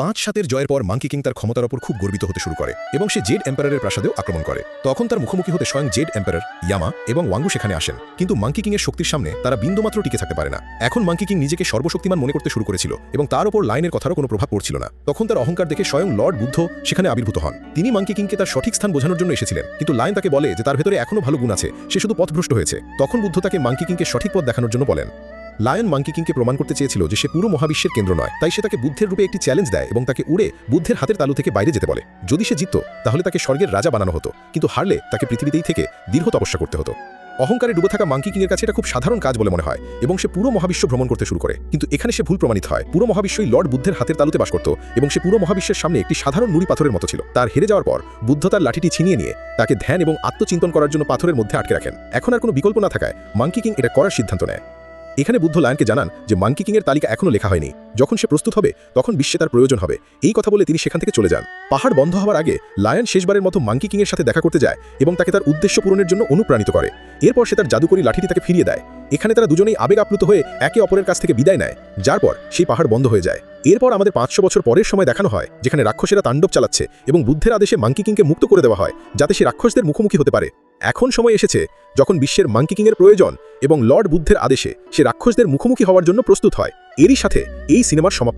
পাঁচ সাতের জয়ের পর মাঙ্কি কিং তার ক্ষমতার ওপর খুব গর্বিত হতে শুরু করে এবং সে জেড এম্পায়ারের প্রাসাদেও আক্রমণ করে। তখন তার মুখোমুখি হতে স্বয়ং জেড এম্পায়ার ইয়ামা এবং ওয়াঙ্গু সেখানে আসেন। কিন্তু মাঙ্কি কিং এর শক্তির সামনে তারা বিন্দুমাত্র টিকে থাকতে পারে না। এখন মাঙ্কি কিং নিজেকে সর্বশক্তিমান মনে করতে শুরু করেছিল এবং তার ওপর লাইনের কথারও কোনো প্রভাব পড়ছিল না। তখন তার অহংকার দেখে স্বয়ং লর্ড বুদ্ধ সেখানে আবির্ভূত হন। তিনি মাঙ্কি কিংকে তার সঠিক স্থান বোঝানোর জন্য এসেছিলেন, কিন্তু লাইন তাকে বলে যে তার ভেতরে এখনও ভালো গুণ আছে, সে শুধু পথভ্রষ্ট হয়েছে। তখন বুদ্ধ তাকে মাঙ্কি কিংকে সঠিক পথ দেখানোর জন্য বলেন। লায়ন মাঙ্কি কিংকে প্রমাণ করতে চেয়েছিল যে সে পুরো মহাবিশ্বের কেন্দ্র নয়। তাই সে তাকে বুদ্ধের রূপে একটি চ্যালেঞ্জ দেয় এবং তাকে উড়ে বুদ্ধের হাতের তালু থেকে বাইরে যেতে বলে। যদি সে জিতত, তাহলে তাকে স্বর্গের রাজা বানানো হতো, কিন্তু হারলে তাকে পৃথিবীতেই থেকে দীর্ঘ তপস্যা করতে হতো। অহংকারে ডুবে থাকা মাঙ্কি কিংয়ের কাছে এটা খুব সাধারণ কাজ বলে মনে হয় এবং সে পুরো মহাবিশ্ব ভ্রমণ করতে শুরু করে। কিন্তু এখানে সে ভুল প্রমাণিত হয়। পুরো মহাবিশ্বই লর্ড বুদ্ধের হাতের তালুতে বাস করত এবং সে পুরো মহাবিশ্বের সামনে একটি সাধারণ নুড়ি পাথরের মতো ছিল। তার হেরে যাওয়ার পর বুদ্ধ তার লাঠিটি ছিনিয়ে নিয়ে তাকে ধ্যান এবং আত্মচিন্তন করার জন্য পাথরের মধ্যে আটকে রাখেন। এখন আর কোনো বিকল্প না থাকায় মাঙ্কি কিং এটা করার সিদ্ধান্ত নেয়। এখানে বুদ্ধ লায়নকে জানান যে মাঙ্কি কিংয়ের তালিকা এখনও লেখা হয়নি। যখন সে প্রস্তুত হবে, তখন বিশ্বে তার প্রয়োজন হবে। এই কথা বলে তিনি সেখান থেকে চলে যান। পাহাড় বন্ধ হওয়ার আগে লায়ন শেষবারের মতো মাঙ্কি কিংয়ের সাথে দেখা করতে যায় এবং তাকে তার উদ্দেশ্য পূরণের জন্য অনুপ্রাণিত করে। এরপর সে তার জাদুকরী লাঠিটি তাকে ফিরিয়ে দেয়। এখানে তারা দুজনেই আবেগ আপ্লুত হয়ে একে অপরের কাছ থেকে বিদায় নেয়, যার পর সেই পাহাড় বন্ধ হয়ে যায়। এরপর আমাদের পাঁচশো বছর পরের সময় দেখানো হয়, যেখানে রাক্ষসেরা তাণ্ডব চালাচ্ছে এবং বুদ্ধের আদেশে মাঙ্কি কিংকে মুক্ত করে দেওয়া হয়, যাতে সে রাক্ষসদের মুখোমুখি হতে পারে। এখন সময় এসেছে যখন বিশ্বের মাঙ্কি কিংয়ের প্রয়োজন এবং লর্ড বুদ্ধের আদেশে সে রাক্ষসদের মুখোমুখি হওয়ার জন্য প্রস্তুত হয়। এরই সাথে এই সিনেমার সমাপ্তি।